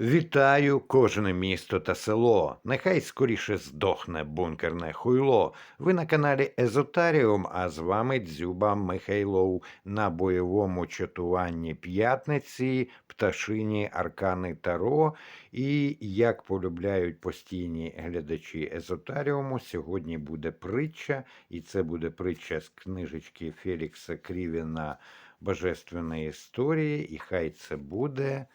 Вітаю кожне місто та село. Нехай скоріше здохне бункерне хуйло. Ви на каналі Езотаріум, а з вами Дзюба Михайлов на бойовому чатуванні п'ятниці, пташині Аркани Таро. І як полюбляють постійні глядачі Езотаріуму, сьогодні буде притча, і це буде притча з книжечки Фелікса Крівіна Божественної історії, і хай це буде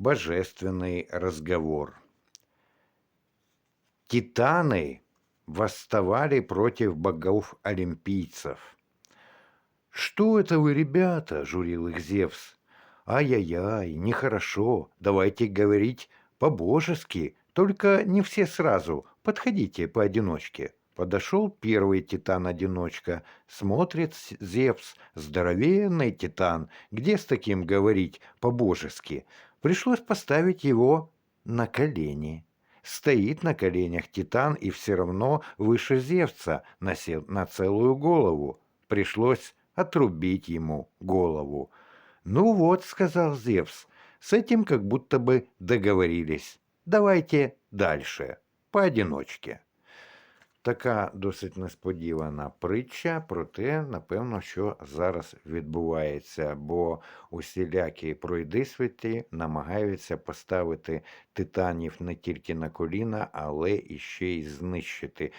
божественный разговор. Титаны восставали против богов-олимпийцев. «Что это вы, ребята?» – журил их Зевс. «Ай-яй-яй, нехорошо, давайте говорить по-божески, только не все сразу, подходите поодиночке». Подошел первый титан-одиночка, смотрит Зевс, здоровенный титан, где с таким говорить по-божески? Пришлось поставить его на колени. Стоит на коленях Титан и все равно выше Зевса на, на целую голову. Пришлось отрубить ему голову. «Ну вот», — сказал Зевс, — «с этим как будто бы договорились. Давайте дальше, поодиночке». Така досить несподівана притча, проте, напевно, що зараз відбувається, бо усілякі пройдисвіті намагаються поставити титанів не тільки на коліна, але і ще й знищити.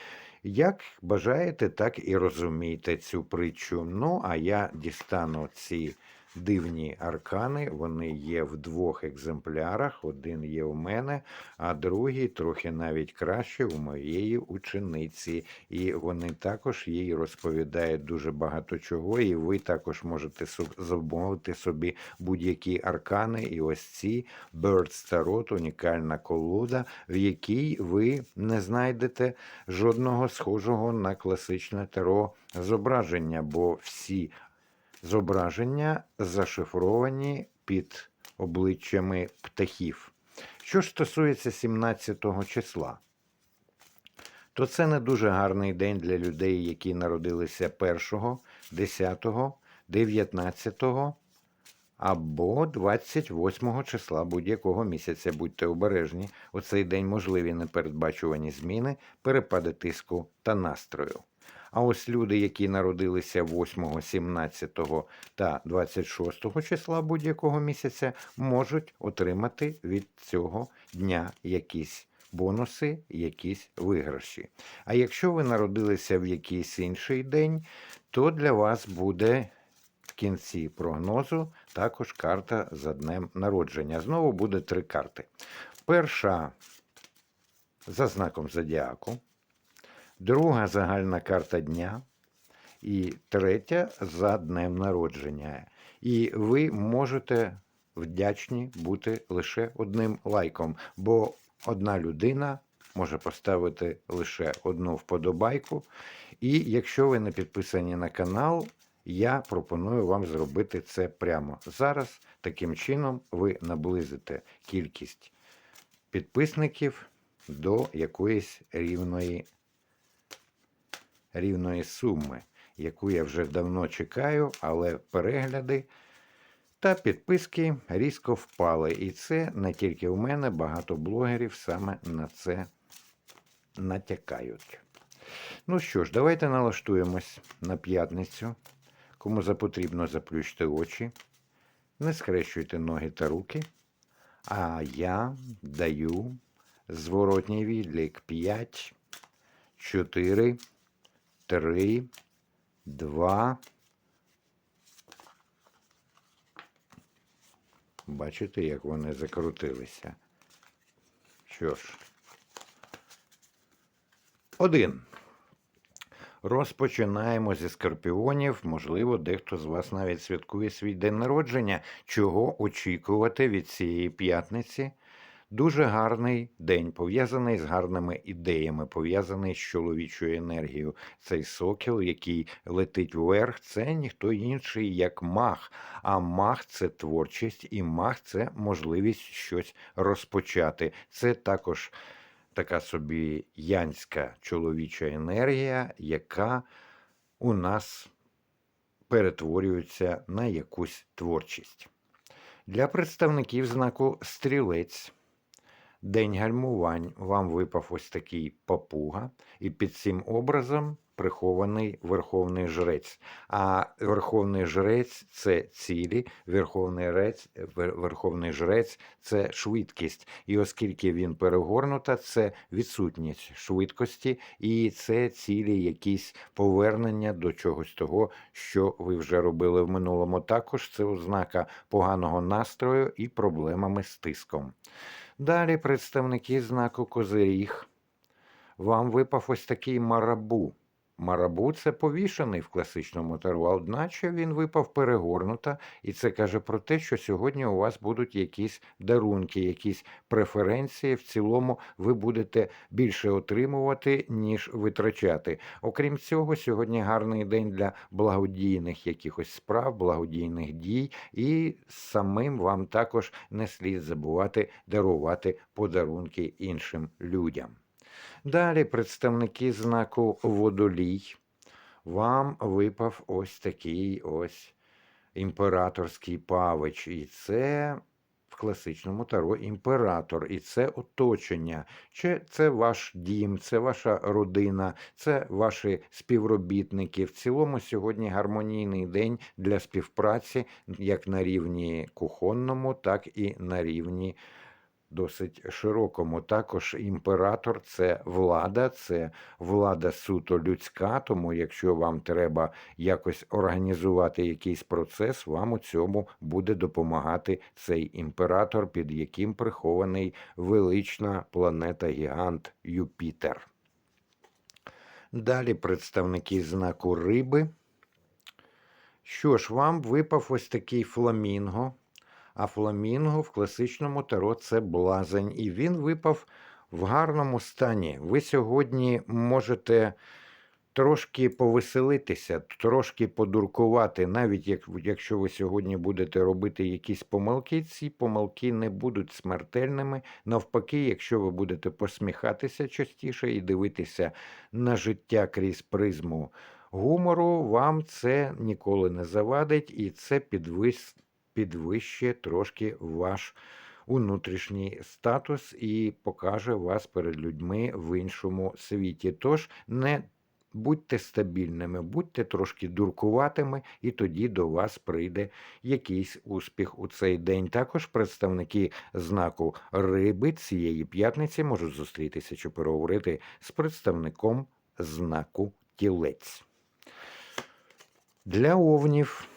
Як бажаєте, так і розумійте цю притчу. Ну, а я дістану ці дивні аркани. Вони є в двох екземплярах. Один є у мене, а другий трохи навіть краще у моєї учениці. І вони також їй розповідають дуже багато чого. І ви також можете замовити собі будь-які аркани. І ось ці Birds Tarot, унікальна колода, в якій ви не знайдете жодного схожого на класичне таро зображення, бо всі зображення зашифровані під обличчями птахів. Що ж стосується 17 числа, то це не дуже гарний день для людей, які народилися 1, 10, 19 або 28 числа будь-якого місяця. Будьте обережні. У цей день можливі непередбачувані зміни, перепади тиску та настрою. А ось люди, які народилися 8, 17 та 26 числа будь-якого місяця, можуть отримати від цього дня якісь бонуси, якісь виграші. А якщо ви народилися в якийсь інший день, то для вас буде в кінці прогнозу також карта за днем народження. Знову буде три карти. Перша за знаком зодіаку, друга загальна карта дня, і третя за днем народження. І ви можете вдячні бути лише одним лайком, бо одна людина може поставити лише одну вподобайку. І якщо ви не підписані на канал, я пропоную вам зробити це прямо зараз. Таким чином ви наблизите кількість підписників до якоїсь рівної, рівної суми, яку я вже давно чекаю, але перегляди та підписки різко впали. І це не тільки у мене, багато блогерів саме на це натякають. Ну що ж, давайте налаштуємось на п'ятницю. Кому запотрібно, заплющте очі, не схрещуйте ноги та руки. А я даю зворотній відлік 5, 4, 3, 2. Бачите, як вони закрутилися. Що ж, один. Розпочинаємо зі скорпіонів. Можливо, дехто з вас навіть святкує свій день народження. Чого очікувати від цієї п'ятниці? Дуже гарний день, пов'язаний з гарними ідеями, пов'язаний з чоловічою енергією. Цей сокіл, який летить вверх, це ніхто інший, як мах. А мах це творчість, і мах це можливість щось розпочати. Це також така собі янська чоловіча енергія, яка у нас перетворюється на якусь творчість. Для представників знаку стрілець день гальмувань. Вам випав ось такий папуга, і під цим образом прихований верховний жрець. А верховний жрець це цілі, верховний, рець, вер- верховний жрець це швидкість. І оскільки він перегорнута, це відсутність швидкості, і це цілі якісь повернення до чогось того, що ви вже робили в минулому. Також це ознака поганого настрою і проблемами з тиском. Далі представники знаку Козиріг. Вам випав ось такий марабу. Марабу це повішений в класичному таро, а одначе він випав перегорнута, і це каже про те, що сьогодні у вас будуть якісь дарунки, якісь преференції. В цілому ви будете більше отримувати, ніж витрачати. Окрім цього, сьогодні гарний день для благодійних якихось справ, благодійних дій, і самим вам також не слід забувати дарувати подарунки іншим людям. Далі представники знаку водолій. Вам випав ось такий ось імператорський павич. І це в класичному таро імператор. І це оточення. Чи це ваш дім, це ваша родина, це ваші співробітники. В цілому сьогодні гармонійний день для співпраці як на рівні кухонному, так і на рівні досить широкому. Також імператор це влада, це влада суто людська. Тому, якщо вам треба якось організувати якийсь процес, вам у цьому буде допомагати цей імператор, під яким прихований велична планета Гігант Юпітер. Далі представники знаку риби. Що ж, вам випав ось такий фламінго. А фламінго в класичному таро це блазень, і він випав в гарному стані. Ви сьогодні можете трошки повеселитися, трошки подуркувати, навіть як, якщо ви сьогодні будете робити якісь помилки, ці помилки не будуть смертельними. Навпаки, якщо ви будете посміхатися частіше і дивитися на життя крізь призму гумору, вам це ніколи не завадить, і це підвис підвищує трошки ваш внутрішній статус і покаже вас перед людьми в іншому світі. Тож не будьте стабільними, будьте трошки дуркуватими, і тоді до вас прийде якийсь успіх у цей день. Також представники знаку риби цієї п'ятниці можуть зустрітися чи переговорити з представником знаку тілець. Для овнів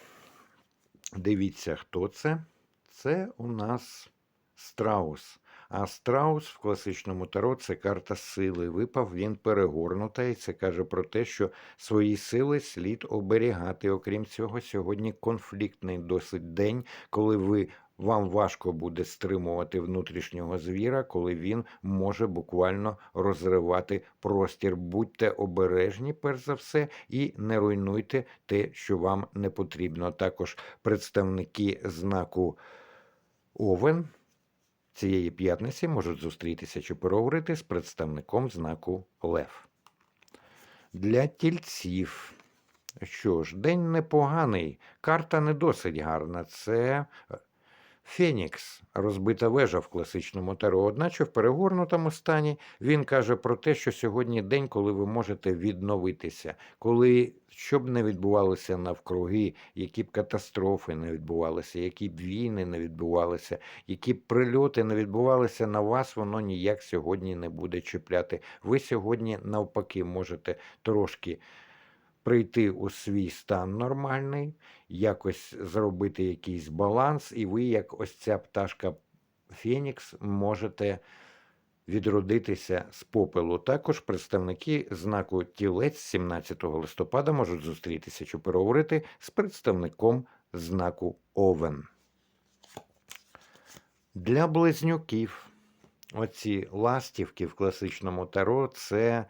Дивіться, хто це? Це у нас страус. А страус в класичному таро це карта сили. Випав він перегорнута, і це каже про те, що свої сили слід оберігати. Окрім цього, сьогодні конфліктний досить день, коли ви. Вам важко буде стримувати внутрішнього звіра, коли він може буквально розривати простір. Будьте обережні, перш за все, і не руйнуйте те, що вам не потрібно. Також представники знаку Овен цієї п'ятниці можуть зустрітися чи переговорити з представником знаку Лев. Для тільців. Що ж, день непоганий, карта не досить гарна. Це Фенікс, розбита вежа в класичному таро, одначе в перегорнутому стані він каже про те, що сьогодні день, коли ви можете відновитися, коли що б не відбувалося навкруги, які б катастрофи не відбувалися, які б війни не відбувалися, які б прильоти не відбувалися на вас, воно ніяк сьогодні не буде чіпляти. Ви сьогодні навпаки можете трошки прийти у свій стан нормальний, якось зробити якийсь баланс, і ви, як ось ця пташка Фенікс, можете відродитися з попелу. Також представники знаку тілець 17 листопада можуть зустрітися чи переговорити з представником знаку Овен. Для близнюків оці ластівки в класичному таро це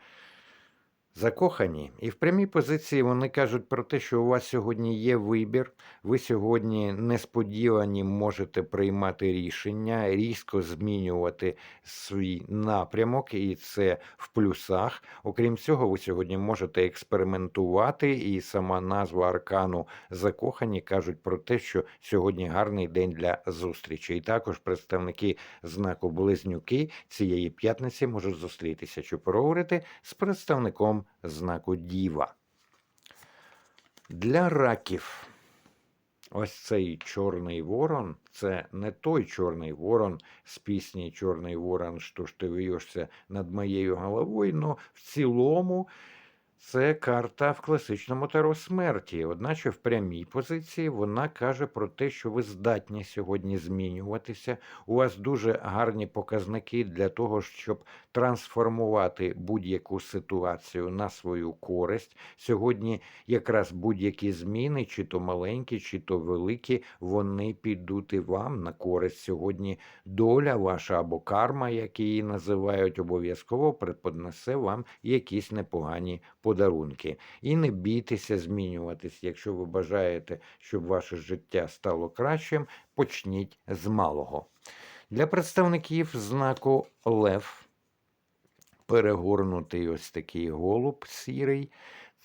закохані. І в прямій позиції вони кажуть про те, що у вас сьогодні є вибір. Ви сьогодні несподівані можете приймати рішення, різко змінювати свій напрямок, і це в плюсах. Окрім цього, ви сьогодні можете експериментувати, і сама назва аркану закохані кажуть про те, що сьогодні гарний день для зустрічі. І також представники знаку Близнюки цієї п'ятниці можуть зустрітися чи поговорити з представником знаку Діва. Для раків. Ось цей чорний ворон це не той чорний ворон з пісні Чорний ворон, що ж ти вийшся над моєю головою, але в цілому це карта в класичному таро смерті. Одначе в прямій позиції вона каже про те, що ви здатні сьогодні змінюватися. У вас дуже гарні показники для того, щоб трансформувати будь-яку ситуацію на свою користь. Сьогодні якраз будь-які зміни, чи то маленькі, чи то великі, вони підуть і вам на користь. Сьогодні доля ваша або карма, як її називають, обов'язково преподнесе вам якісь непогані подарунки. І не бійтеся змінюватись. Якщо ви бажаєте, щоб ваше життя стало кращим, почніть з малого. Для представників знаку Лев перегорнутий ось такий голуб сірий.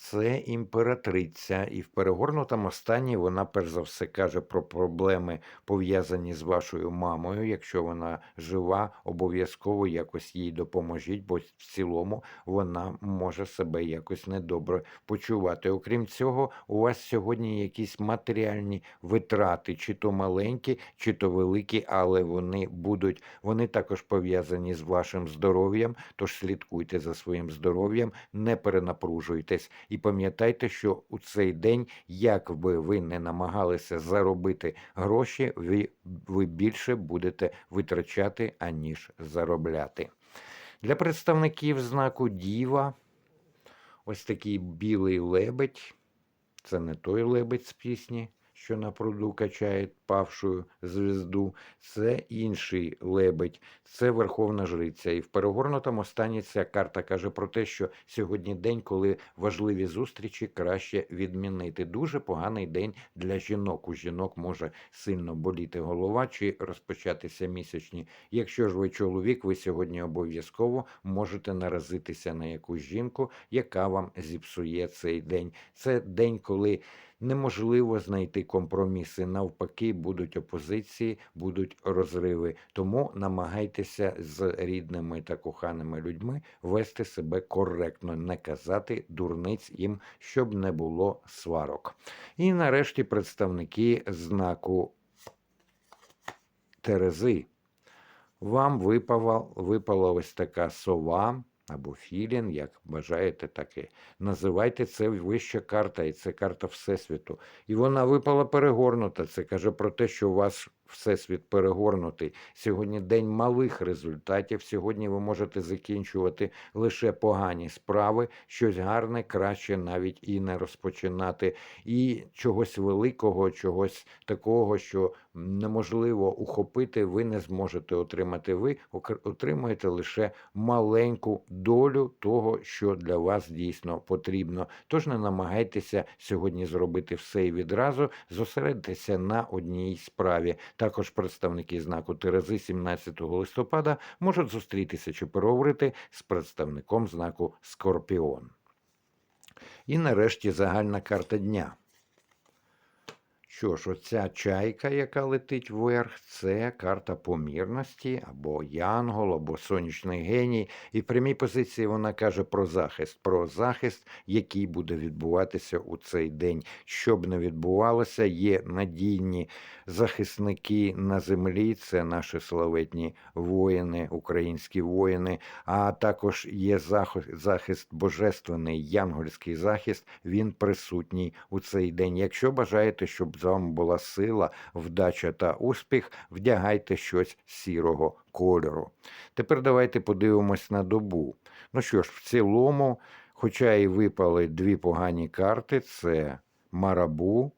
Це імператриця, і в перегорнутому стані вона перш за все каже про проблеми, пов'язані з вашою мамою. Якщо вона жива, обов'язково якось їй допоможіть, бо в цілому вона може себе якось недобре почувати. Окрім цього, у вас сьогодні якісь матеріальні витрати, чи то маленькі, чи то великі, але вони будуть, вони також пов'язані з вашим здоров'ям. Тож слідкуйте за своїм здоров'ям, не перенапружуйтесь. І пам'ятайте, що у цей день, як би ви не намагалися заробити гроші, ви, ви більше будете витрачати, аніж заробляти. Для представників знаку Діва ось такий білий лебедь. Це не той лебедь з пісні, що на пруду качає павшую звізду, це інший лебедь, це Верховна Жриця. І в перегорнутому стані ця карта каже про те, що сьогодні день, коли важливі зустрічі краще відмінити. Дуже поганий день для жінок. У жінок може сильно боліти голова чи розпочатися місячні. Якщо ж ви чоловік, ви сьогодні обов'язково можете наразитися на якусь жінку, яка вам зіпсує цей день. Це день, коли неможливо знайти компроміси. Навпаки, будуть опозиції, будуть розриви. Тому намагайтеся з рідними та коханими людьми вести себе коректно, не казати дурниць їм, щоб не було сварок. І нарешті представники знаку Терези. Вам випала, випала ось така сова або філін, як бажаєте, так і називайте це вища карта, і це карта Всесвіту. І вона випала перегорнута. Це каже про те, що у вас всесвіт перегорнутий. Сьогодні день малих результатів. Сьогодні ви можете закінчувати лише погані справи, щось гарне, краще навіть і не розпочинати. І чогось великого, чогось такого, що неможливо ухопити, ви не зможете отримати. Ви отримуєте лише маленьку долю того, що для вас дійсно потрібно. Тож не намагайтеся сьогодні зробити все і відразу, зосередьтеся на одній справі. Також представники знаку Терези 17 листопада можуть зустрітися чи переговорити з представником знаку Скорпіон. І нарешті загальна карта дня. Що ж, оця чайка, яка летить вверх, це карта помірності, або янгол, або сонячний геній. І в прямій позиції вона каже про захист, про захист, який буде відбуватися у цей день. Щоб не відбувалося, є надійні захисники на землі, це наші славетні воїни, українські воїни, а також є захист божественний, янгольський захист, він присутній у цей день. Якщо бажаєте, щоб вами була сила, вдача та успіх, вдягайте щось сірого кольору. Тепер давайте подивимось на добу. Ну що ж, в цілому, хоча і випали дві погані карти, це Марабу,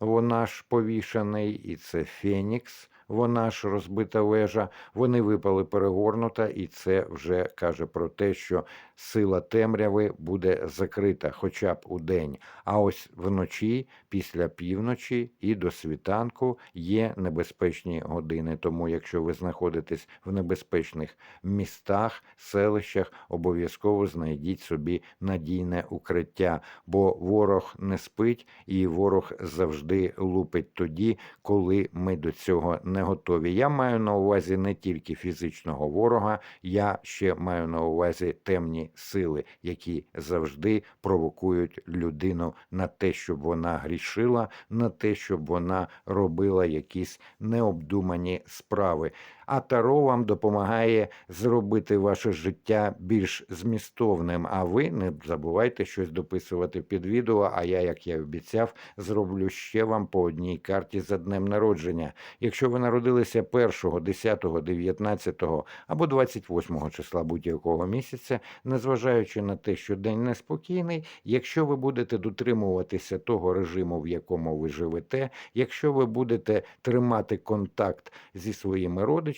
вона ж повішаний, і це Фенікс, вона ж розбита вежа, вони випали перегорнута, і це вже каже про те, що сила темряви буде закрита хоча б у день. А ось вночі, після півночі і до світанку є небезпечні години. Тому, якщо ви знаходитесь в небезпечних містах, селищах, обов'язково знайдіть собі надійне укриття, бо ворог не спить і ворог завжди лупить тоді, коли ми до цього не готові. Я маю на увазі не тільки фізичного ворога, я ще маю на увазі темні сили, які завжди провокують людину на те, щоб вона грішила, на те, щоб вона робила якісь необдумані справи. А Таро вам допомагає зробити ваше життя більш змістовним. А ви не забувайте щось дописувати під відео. А я, як я обіцяв, зроблю ще вам по одній карті за днем народження. Якщо ви народилися 1, 10, 19 або 28 числа будь-якого місяця, незважаючи на те, що день неспокійний, якщо ви будете дотримуватися того режиму, в якому ви живете, якщо ви будете тримати контакт зі своїми родичами,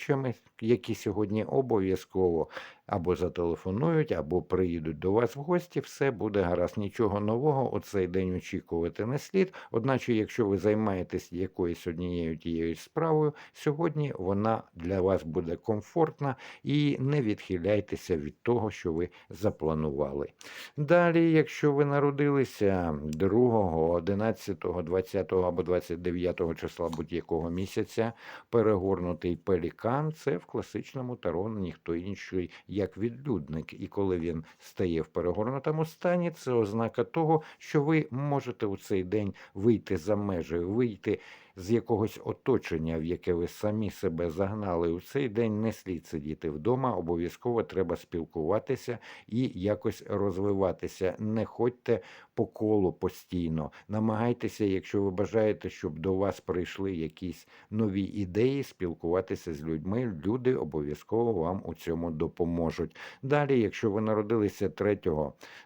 які сьогодні обов'язково або зателефонують, або приїдуть до вас в гості, все буде гаразд. Нічого нового у цей день очікувати не слід. Одначе, якщо ви займаєтесь якоюсь однією тією справою, сьогодні вона для вас буде комфортна і не відхиляйтеся від того, що ви запланували. Далі, якщо ви народилися 2, 11, 20 або 29 числа будь-якого місяця, перегорнутий пелікан це в класичному таро ніхто інший, як відлюдник. І коли він стає в перегорнутому стані, це ознака того, що ви можете у цей день вийти за межі, вийти з якогось оточення, в яке ви самі себе загнали у цей день, не слід сидіти вдома. Обов'язково треба спілкуватися і якось розвиватися. Не ходьте по колу постійно. Намагайтеся, якщо ви бажаєте, щоб до вас прийшли якісь нові ідеї, спілкуватися з людьми. Люди обов'язково вам у цьому допоможуть. Далі, якщо ви народилися 3,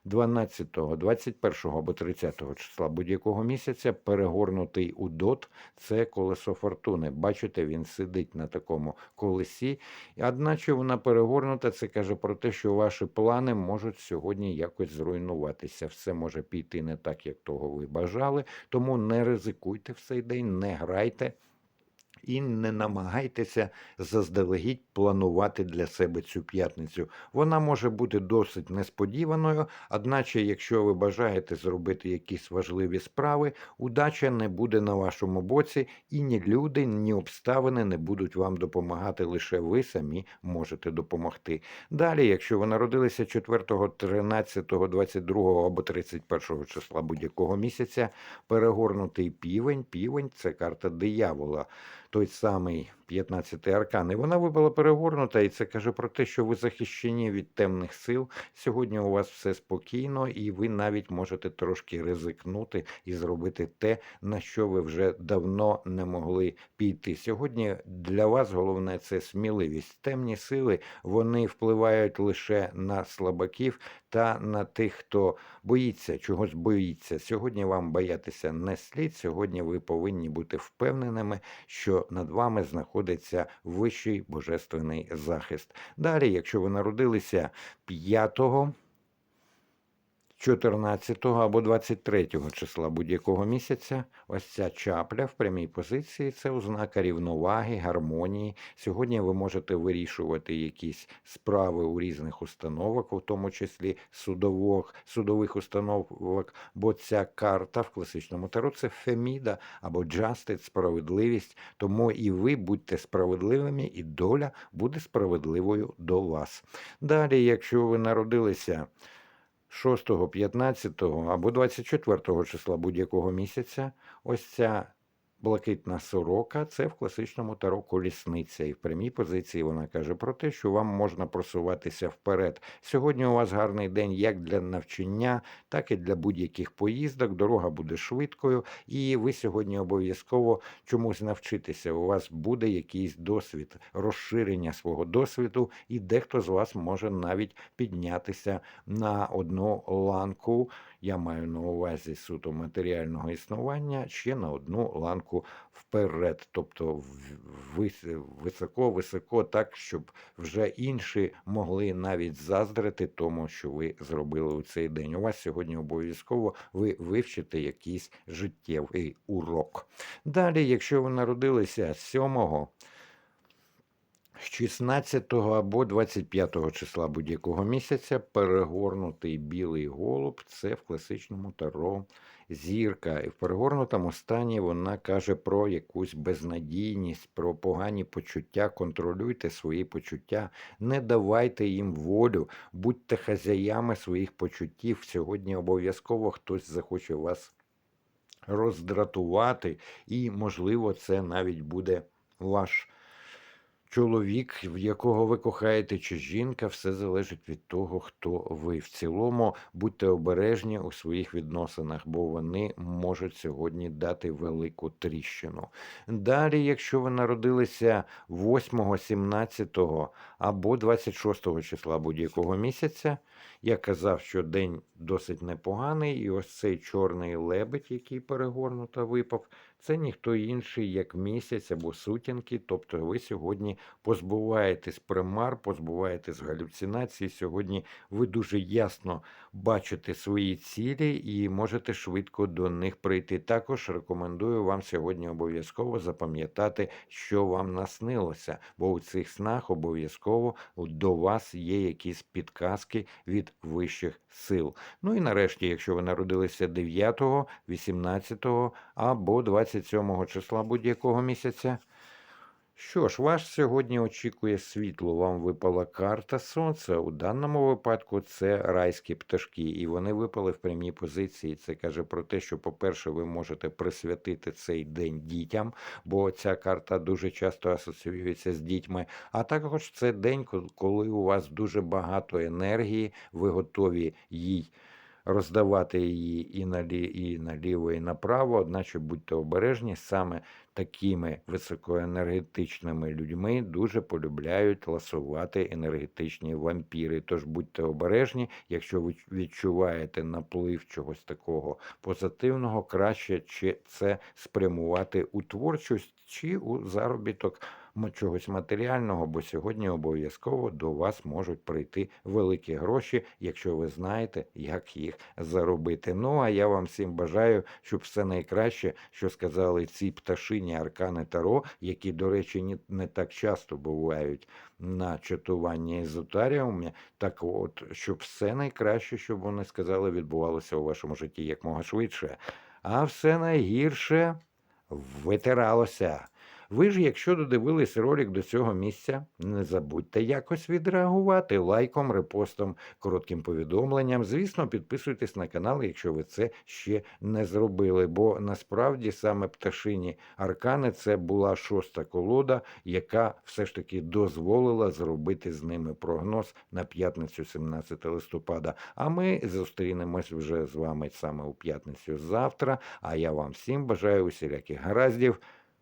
12, 21 або 30 числа будь-якого місяця, перегорнутий у дот це колесо фортуни. Бачите, він сидить на такому колесі, одначе вона перегорнута. Це каже про те, що ваші плани можуть сьогодні якось зруйнуватися. Все може піти не так, як того ви бажали. Тому не ризикуйте в цей день, не грайте. І не намагайтеся заздалегідь планувати для себе цю п'ятницю. Вона може бути досить несподіваною, одначе, якщо ви бажаєте зробити якісь важливі справи, удача не буде на вашому боці, і ні люди, ні обставини не будуть вам допомагати. Лише ви самі можете допомогти. Далі, якщо ви народилися 4, 13, 22 або 31 числа будь-якого місяця, перегорнутий півень. Півень це карта диявола той самий 15-й аркан. І вона випала перегорнута, і це каже про те, що ви захищені від темних сил. Сьогодні у вас все спокійно, і ви навіть можете трошки ризикнути і зробити те, на що ви вже давно не могли піти. Сьогодні для вас головне це сміливість. Темні сили вони впливають лише на слабаків та на тих, хто боїться, чогось боїться. Сьогодні вам боятися не слід. Сьогодні ви повинні бути впевненими, що над вами знаходиться вищий божественний захист. Далі, якщо ви народилися 5 14 або 23 числа будь-якого місяця, ось ця чапля в прямій позиції це ознака рівноваги, гармонії. Сьогодні ви можете вирішувати якісь справи у різних установах, у тому числі судових, судових установок, бо ця карта в класичному таро це феміда або джастит, справедливість. Тому і ви будьте справедливими, і доля буде справедливою до вас. Далі, якщо ви народилися. 6, 15 або 24 числа будь-якого місяця. Ось ця блакитна сорока це в класичному таро колісниця. І в прямій позиції вона каже про те, що вам можна просуватися вперед. Сьогодні у вас гарний день як для навчання, так і для будь-яких поїздок. Дорога буде швидкою, і ви сьогодні обов'язково чомусь навчитеся. У вас буде якийсь досвід, розширення свого досвіду, і дехто з вас може навіть піднятися на одну ланку. Я маю на увазі суто матеріального існування ще на одну ланку вперед, тобто високо-високо, так, щоб вже інші могли навіть заздрити тому, що ви зробили у цей день. У вас сьогодні обов'язково ви вивчите якийсь життєвий урок. Далі, якщо ви народилися 7 16 або 25 числа будь-якого місяця перегорнутий білий голуб це в класичному таро зірка. І в перегорнутому стані вона каже про якусь безнадійність, про погані почуття. Контролюйте свої почуття, не давайте їм волю, будьте хазяями своїх почуттів. Сьогодні обов'язково хтось захоче вас роздратувати, і, можливо, це навіть буде ваш чоловік, в якого ви кохаєте, чи жінка, все залежить від того, хто ви. В цілому будьте обережні у своїх відносинах, бо вони можуть сьогодні дати велику тріщину. Далі, якщо ви народилися 8, 17 або 26 числа будь-якого місяця, я казав, що день досить непоганий, і ось цей чорний лебедь, який перегорнуто випав, це ніхто інший, як місяць або сутінки. Тобто ви сьогодні позбуваєтесь примар, позбуваєтесь галюцинацій. Сьогодні ви дуже ясно бачите свої цілі і можете швидко до них прийти. Також рекомендую вам сьогодні обов'язково запам'ятати, що вам наснилося, бо у цих снах обов'язково до вас є якісь підказки від вищих сил. Ну і нарешті, якщо ви народилися 9, 18 або 27 числа будь-якого місяця. Що ж, вас сьогодні очікує світло. Вам випала карта сонця. У даному випадку це райські пташки, і вони випали в прямій позиції. Це каже про те, що, по-перше, ви можете присвятити цей день дітям, бо ця карта дуже часто асоціюється з дітьми. А також це день, коли у вас дуже багато енергії, ви готові їй роздавати її і налі, і наліво, і направо, одначе будьте обережні, саме такими високоенергетичними людьми дуже полюбляють ласувати енергетичні вампіри. Тож будьте обережні, якщо ви відчуваєте наплив чогось такого позитивного, краще чи це спрямувати у творчість чи у заробіток чогось матеріального, бо сьогодні обов'язково до вас можуть прийти великі гроші, якщо ви знаєте, як їх заробити. Ну а я вам всім бажаю, щоб все найкраще, що сказали ці пташині аркани Таро, які, до речі, не так часто бувають на чатуванні езотаріумі, так от, щоб все найкраще, щоб вони сказали, відбувалося у вашому житті якмога швидше. А все найгірше витиралося. Ви ж, якщо додивились ролик до цього місця, не забудьте якось відреагувати лайком, репостом, коротким повідомленням. Звісно, підписуйтесь на канал, якщо ви це ще не зробили. Бо насправді саме пташині аркани це була шоста колода, яка все ж таки дозволила зробити з ними прогноз на п'ятницю, 17 листопада. А ми зустрінемось вже з вами саме у п'ятницю завтра. А я вам всім бажаю усіляких гараздів.